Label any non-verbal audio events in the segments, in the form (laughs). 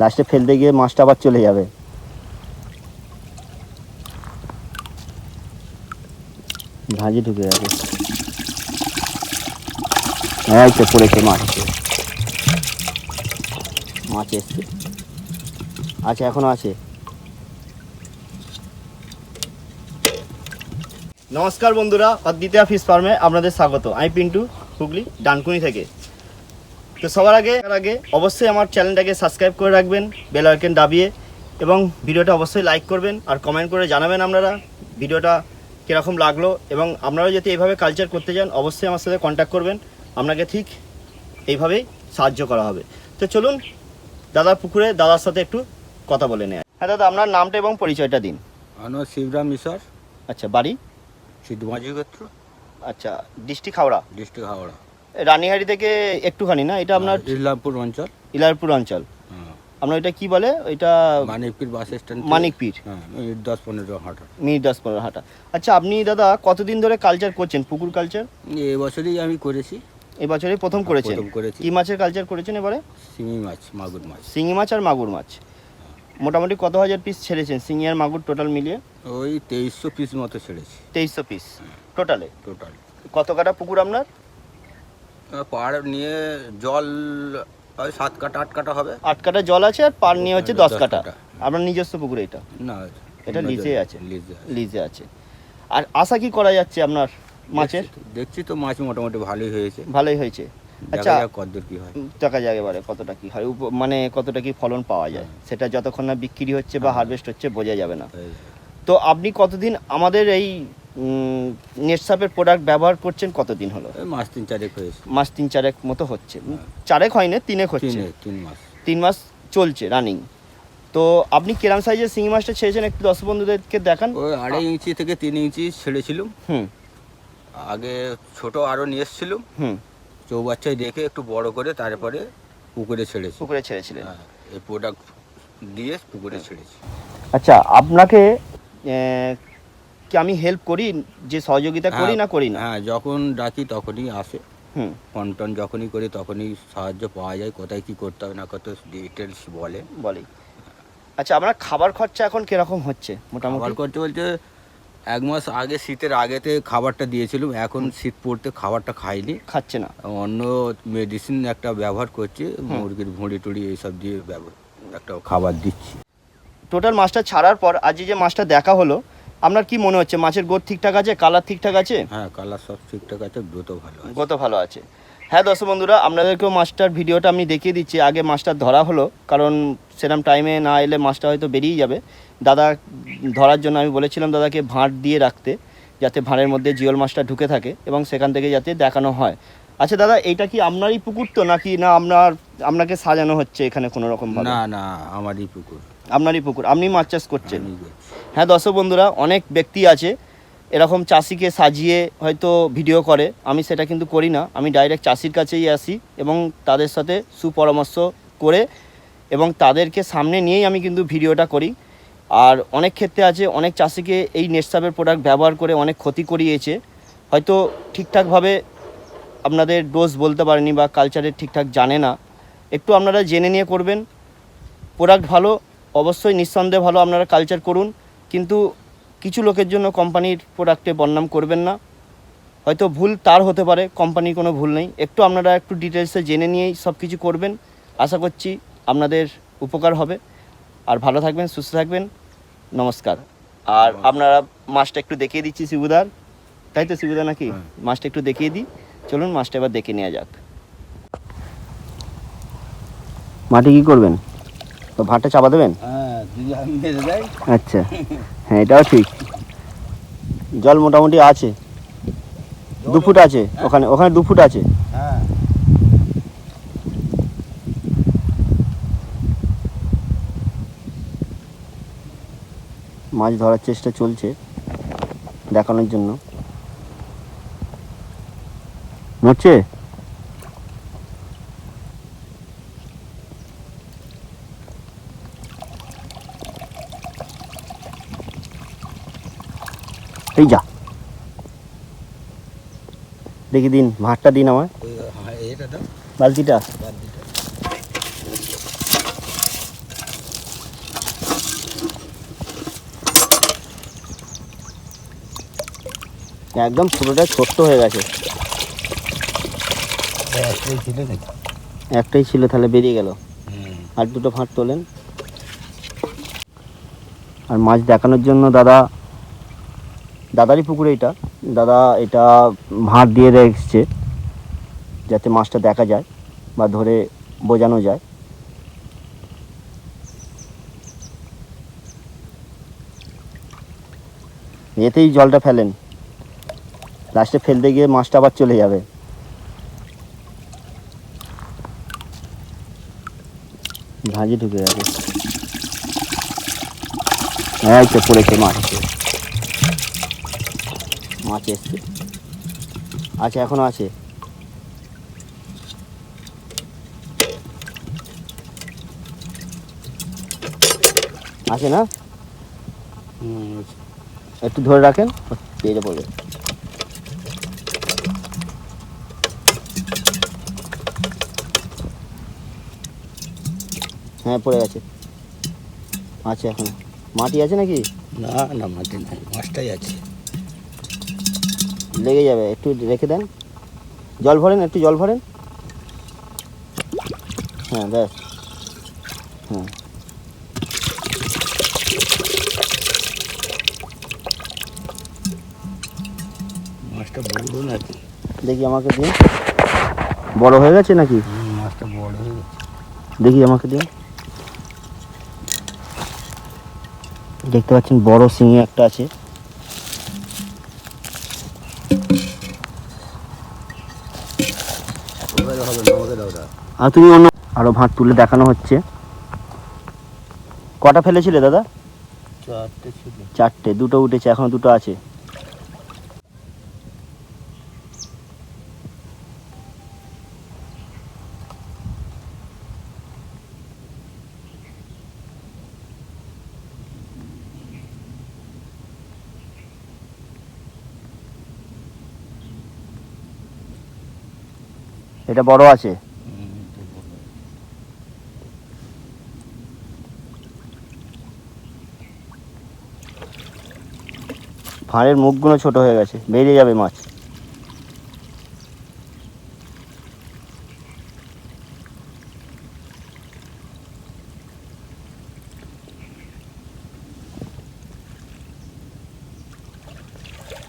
লাস্টে ফেলতে গিয়ে মাছটা আবার চলে যাবে। ভাজি ঢুকে যাবে এই তো পড়েছে মাছ। মাছ এসছে। আছে, এখনও আছে। নমস্কার বন্ধুরা, অদ্বিতীয় ফিশ ফার্মে আপনাদের স্বাগত। আমি পিন্টু হুগলি, ডানকুনি থেকে। তো সবার আগে আগে অবশ্যই আমার চ্যানেলটাকে সাবস্ক্রাইব করে রাখবেন বেল আইকন দাবিয়ে এবং ভিডিওটা অবশ্যই লাইক করবেন আর কমেন্ট করে জানাবেন আপনারা ভিডিওটা কীরকম লাগল এবং আপনারা যদি এইভাবে কালচার করতে চান অবশ্যই আমার সাথে কন্ট্যাক্ট করবেন। আপনাকে ঠিক এইভাবেই সাহায্য করা হবে। তো চলুন দাদার পুকুরে দাদার সাথে একটু কথা বলে নেয় হ্যাঁ দাদা আপনার নামটা এবং পরিচয়টা দিন। আমার শিবরাম মিশর। আচ্ছা বাড়ি? সিদ্ধমাঝি গোত্র। আচ্ছা ডিস্ট্রিক্ট হাওড়া? ডিস্ট্রিক্ট হাওড়া। রানীহাড়ি থেকে একটুখানি না? এটা আপনার ইসলামপুর অঞ্চল। ইলারপুর অঞ্চল। হ্যাঁ। আপনার এটা কি বলে? ওইটা মানিকপীর বাস স্ট্যান্ড মানিকপীর। হ্যাঁ এই দশ পনেরো হাঁটা। মিনিট দশ পনেরো হাঁটা। আচ্ছা আপনি দাদা কতদিন ধরে কালচার করছেন? পুকুর কালচার এই বছরই আমি করেছি। এবছরে প্রথম করেছেন? করেছি। কি মাছের কালচার করেছেন এবারে? শিঙি মাছ মাগুর মাছ। শিঙি মাছ আর মাগুর মাছ। মোটামুটি কত হাজার পিস ছেড়েছেন শিঙি আর মাগুর টোটাল মিলিয়ে? ওই তেইশশো পিস মতো ছেড়েছি। তেইশশো পিস টোটালে টোটাল কত কাটা পুকুর আপনার? পাড় নিয়ে জল ওই সাত কাটা আট কাটা হবে। আট কাটা জল আছে আর পার নিয়ে হচ্ছে দশ দশ কাটা। আপনার নিজস্ব পুকুর এটা? না এটা লিজে আছে? লিজে আছে। আর আশা কি করা যাচ্ছে আপনার মাছের? দেখছি তো- মাছ মোটামুটি ভালোই হয়েছে। ভালোই হয়েছে। আচ্ছা কতদূর কি হয়। দেখা যায় এবারে কতটা কি হয়। মানে কতটা কি ফলন পাওয়া যায়। সেটা যতক্ষণ না বিক্রি হচ্ছে বা হ্যাঁ। হারভেস্ট হচ্ছে বোঝা যাবে না। তো আপনি কতদিন আমাদের এই নেটসাপের প্রোডাক্ট ব্যবহার করছেন কতদিন হলো? মাস তিন চারেক হয়েছে। মাস তিন চারেক মতো হচ্ছে। চারেক হয়। না তিনেক হচ্ছে। তিন মাস। তিন মাস চলছে রানিং তো আপনি কিরাম সাইজের শিঙি মাছটা ছেড়েছেন একটু দশ বন্ধুদেরকে দেখান। ওই আড়াই ইঞ্চি থেকে তিন ইঞ্চি ছেড়েছিলাম। হুম। আগে ছোট আরও নিয়ে এসেছিলাম। হুম। চৌবাচ্চায় রেখে একটু বড় করে তারপরে পুকুরে ছেড়েছি। পুকুরে ছেড়েছিলেন। হ্যাঁ, এই প্রোডাক্ট দিয়ে পুকুরে ছেড়েছি। আচ্ছা আপনাকে কি আমি হেল্প করি যে সহযোগিতা করি না করি না। হ্যাঁ যখন ডাকি তখনই আসে। হুম। কন্টন যখনই করি তখনই সাহায্য পাওয়া যায় কোথায় কি করতে হবে না কত ডিটেলস বলে। বলি। আচ্ছা আপনার খাবার খরচা এখন কীরকম হচ্ছে খাবার মোটামুটি করতে বলতে এক মাস আগে শীতের আগেতে খাবারটা দিয়েছিলাম এখন শীত পড়তে খাবারটা খাইনি। খাচ্ছে না। অন্য মেডিসিন একটা ব্যবহার করছি মুরগির ভুঁড়ি টুড়ি এইসব দিয়ে ব্যবহার একটা খাবার দিচ্ছি। টোটাল মাছটা ছাড়ার পর আজ যে মাছটা দেখা হলো আপনার কি মনে হচ্ছে মাছের গোদ ঠিকঠাক আছে কালার ঠিকঠাক আছে? হ্যাঁ কালার সব ঠিকঠাক আছে দ্রুত ভালো আছে। গত ভালো আছে। হ্যাঁ দর্শক বন্ধুরা আপনাদেরকেও মাছটার ভিডিওটা আমি দেখিয়ে দিচ্ছি। আগে মাছটা ধরা হলো কারণ সেরকম টাইমে না এলে মাছটা হয়তো বেরিয়ে যাবে। দাদা ধরার জন্য আমি বলেছিলাম দাদাকে ভাঁড় দিয়ে রাখতে যাতে ভাঁড়ের মধ্যে জিওল মাছটা ঢুকে থাকে এবং সেখান থেকে যাতে দেখানো হয়। আচ্ছা দাদা এইটা কি আপনারই পুকুর তো নাকি না আপনার আপনাকে সাজানো হচ্ছে এখানে কোনো রকম না না আমারই পুকুর। আপনারই পুকুর আপনি মাছ চাষ করছেন। হ্যাঁ দর্শক বন্ধুরা, অনেক ব্যক্তি আছে, এরকম চাষিকে সাজিয়ে হয়তো ভিডিও করে। আমি সেটা কিন্তু করি না, আমি ডাইরেক্ট চাষির কাছেই আসি এবং তাদের সাথে সুপরামর্শ করে এবং তাদেরকে সামনে নিয়েই আমি কিন্তু ভিডিওটা করি। আর অনেক ক্ষেত্রে আছে, অনেক চাষিকে এই নেটসাপের প্রোডাক্ট ব্যবহার করে অনেক ক্ষতি করিয়েছে। হয়তো ঠিকঠাকভাবে আপনাদের ডোজ বলতে পারেনি বা কালচারের ঠিকঠাক জানে না। একটু আপনারা জেনে নিয়ে করবেন। প্রোডাক্ট ভালো, অবশ্যই নিঃসন্দেহে ভালো আপনারা কালচার করুন। কিন্তু কিছু লোকের জন্য কোম্পানির প্রোডাক্টে বদনাম করবেন না। হয়তো ভুল তার হতে পারে কোম্পানির কোনো ভুল নেই। একটু আপনারা একটু ডিটেলসে জেনে নিয়েই সব কিছু করবেন। আশা করছি আপনাদের উপকার হবে। আর ভালো থাকবেন সুস্থ থাকবেন। নমস্কার। আর আপনারা মাছটা একটু দেখিয়ে দিচ্ছি শিবুদার তাই তো শিবুদা নাকি? হ্যাঁ। মাছটা একটু দেখিয়ে দিই। চলুন মাছটা এবার দেখে নেওয়া যাক। মাটি কি করবেন? তো ভাতটা চাপা দেবেন? হ্যাঁ। যদি আমি আচ্ছা। (laughs) হ্যাঁ এটাও ঠিক। জল মোটামুটি আছে। দু ফুট আছে। ওখানে ওখানে দু ফুট আছে। হ্যাঁ। মাছ ধরার চেষ্টা চলছে দেখানোর জন্য। নড়ছে? এই যা। দেখি দিন ভাতটা দিন আমার বালতিটা। একদম ছোটোটা ছোট্ট হয়ে গেছে। একটাই ছিল তাহলে বেরিয়ে গেল। আর দুটো ফাঁট তোলেন। আর মাছ দেখানোর জন্য দাদা দাদারই পুকুরে এটা দাদা এটা ভাঁট দিয়ে রেখেছে, যাতে মাছটা দেখা যায় বা ধরে বোঝানো যায়। এতেই জলটা ফেলেন। লাস্টে ফেলতে গিয়ে মাছটা আবার চলে যাবে। ভাজি ঢুকে গেছে। এই তো পড়েছে মাছ। মাছ এসছে। আচ্ছা এখনও আছে। আছে না? একটু ধরে রাখেন, পেয়ে পড়বে হ্যাঁ পড়ে গেছে। আছে এখনও। মাটি আছে নাকি? না না, মাটি নাই। মাছটাই আছে। লেগে যাবে একটু রেখে দেন। জল ভরেন একটু জল ভরেন। হ্যাঁ ব্যাস। হ্যাঁ। মাছটা বড় নাকি দেখি আমাকে দিন। বড় হয়ে গেছে নাকি? মাছটা বড় হয়ে গেছে। দেখি আমাকে দিন। দেখতে পাচ্ছেন বড় শিঙি একটা আছে। আর তুমি অন্য আরও ভাত তুলে দেখানো হচ্ছে। কটা ফেলেছিলে দাদা? চারটে দুটো উঠেছে এখনও দুটো আছে। এটা বড় আছে হুম, তো বড়। ভাঁড়ের মুখগুলো ছোট হয়ে গেছে। বেরিয়ে যাবে মাছ।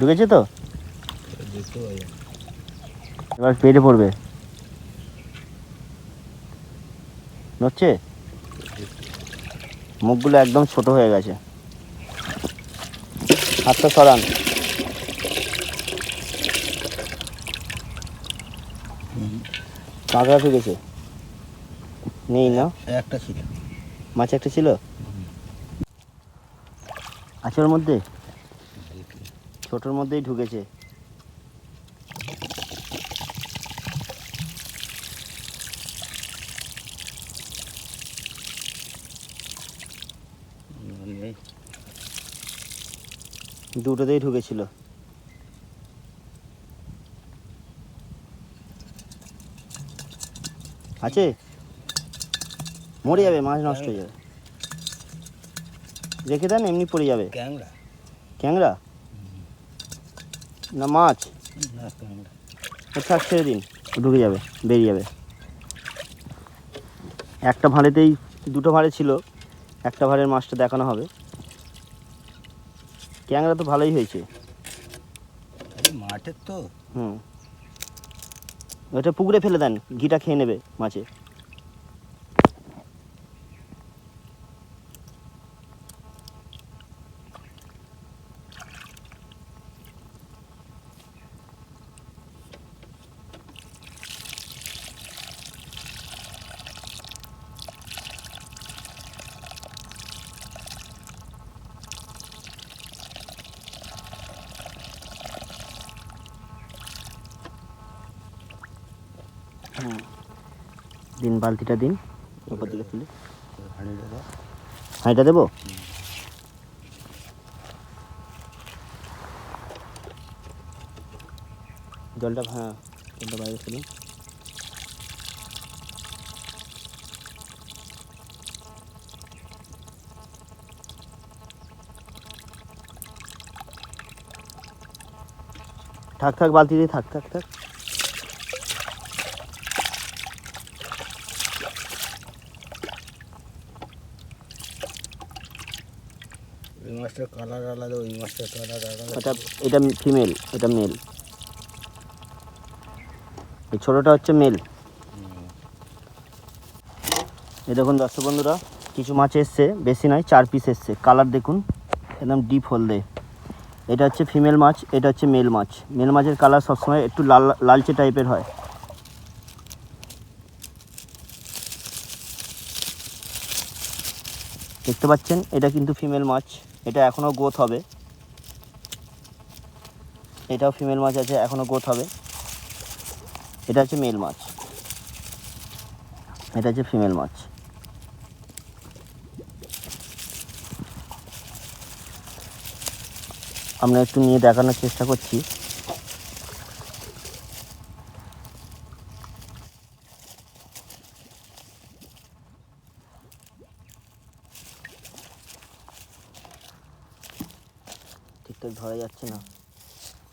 ঢুকেছে তো। এবার পেটে পড়বে। নড়ছে? মুখগুলো একদম ছোট হয়ে গেছে। হাতটা সরান। কাঁকড়া ঢুকেছে নেই না? একটা ছিল। মাছ একটা ছিল? আছে ওর মধ্যে? ছোটোর মধ্যেই ঢুকেছে না, নেই। দুটোতেই ঢুকেছিল। আছে? মরে যাবে মাছ নষ্ট হয়ে যাবে। রেখে দেন এমনি পড়ে যাবে। ক্যাংরা। না মাছ? থাক ছেড়ে দিন ঢুকে যাবে বেরিয়ে যাবে। একটা ভাঁড়েতেই দুটো ভাঁড়ে ছিল একটা ভাঁড়ের মাছটা দেখানো হবে। ক্যাংরা তো ভালোই হয়েছে। মাঠের তো। হুম। ওটা পুকুরে ফেলে দেন ঘিটা খেয়ে নেবে মাছে হুম দিন বালতিটা দিন। উপর দিকে তুলে। হাঁড়িটা দেবো? জলটা হ্যাঁ জলটা বাইরে ফেলুন। থাক থাক বালতি দিয়ে থাক থাক থাক। ওই মাছটার কালার আলাদা ওই মাছটার কালার আলাদা। এটা এটা ফিমেল এটা মেল এই ছোটোটা হচ্ছে মেল এই দেখুন দর্শক বন্ধুরা, কিছু মাছ এসছে, বেশি নয়, চার পিস এসছে। কালার দেখুন, একদম ডিপ হলদে। এটা হচ্ছে ফিমেল মাছ, এটা হচ্ছে মেল মাছ। মেল মাছের কালার সবসময় একটু লাল, লালচে টাইপের হয়। দেখতে পাচ্ছেন, এটা কিন্তু ফিমেল মাছ। এটা এখনও গোথ হবে। এটাও ফিমেল মাছ আছে এখনও গোথ হবে। এটা হচ্ছে মেল মাছ। এটা হচ্ছে ফিমেল মাছ। আমরা একটু নিয়ে দেখানোর চেষ্টা করছি। ঠিকঠাক ধরা যাচ্ছে না।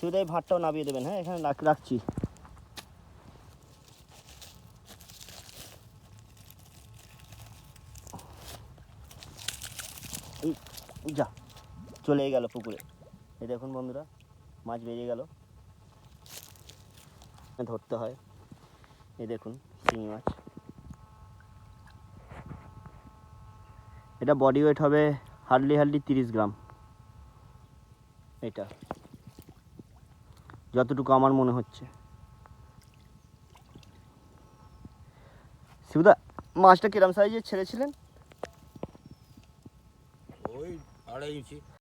সুবিধায় ভাতটাও নামিয়ে দেবেন হ্যাঁ? এখানে রাখ- রাখছি। যা, চলে গেল পুকুরে। এই দেখুন বন্ধুরা, মাছ বেরিয়ে গেল। ধরতে হয়। এই দেখুন, শিঙি মাছ। এটা বডি ওয়েট হবে হার্ডলি হার্ডলি তিরিশ গ্রাম। এটা। যতটুকু আমার মনে হচ্ছে। শিবদা মাছটা কিরম সাইজে ছেড়েছিলেন? ওই আড়াই ইঞ্চি।